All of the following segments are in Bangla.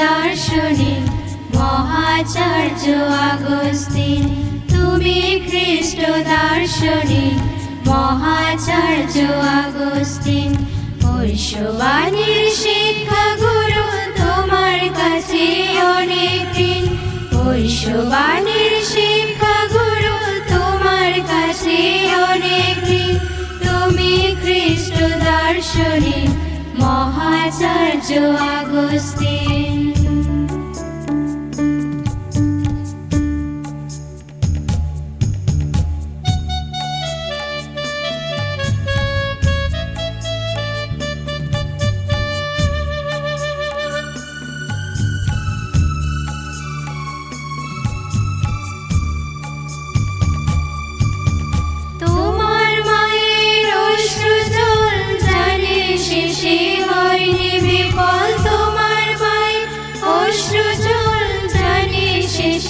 দার্শনিক মহাচার্য আগস্তিন। তুমি খ্রিস্ট দার্শনিক মহাচার্য আগস্তিন। ঐশ্ববাণীর শিক্ষা মহাচার্য আগস্তিন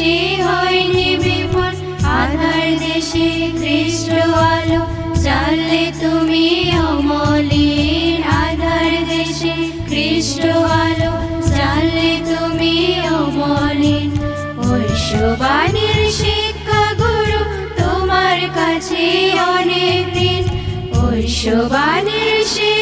শেষে হয়নি বিফল আধার দেশে খ্রিস্ট আলো। জানলে তুমি অমলিন, আধার দেশে খ্রিস্ট আলো। জানলে তুমি অমলিন। ঐশ্ববাণীর শিক্ষা গুরু তোমার কাছে অনেক দিন। ঐশ্ববাণীর শিক্ষা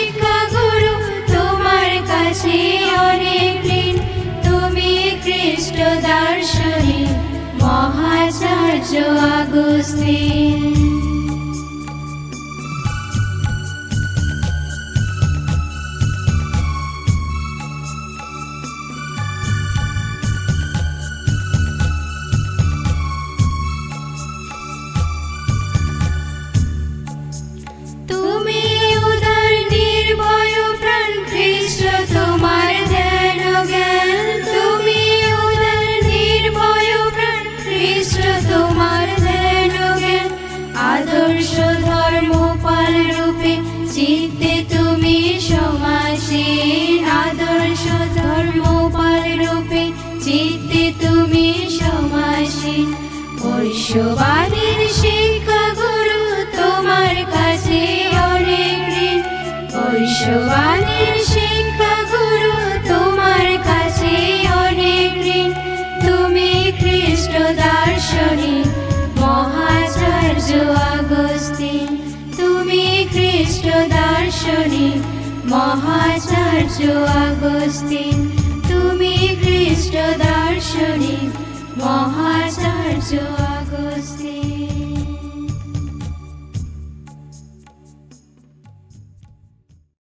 সমাসীন আদর্শ ধর্মপাল রূপে চিত্তে তুমি সমাসীন ঐশ্ববাণীর শিক্ষা গুরু তোমার কাছে অনেক ঋণ। ঐশ্ববাণীর শিক্ষা গুরু তোমার কাছে অনেক ঋণ। তুমি খ্রিস্ট দার্শনিক, মহাচার্য আগস্তিন। তুমি খ্রিস্ট দার্শনিক মহাচার্য আগস্তিন তুমি খ্রিস্ট দার্শনিক মহাচার্য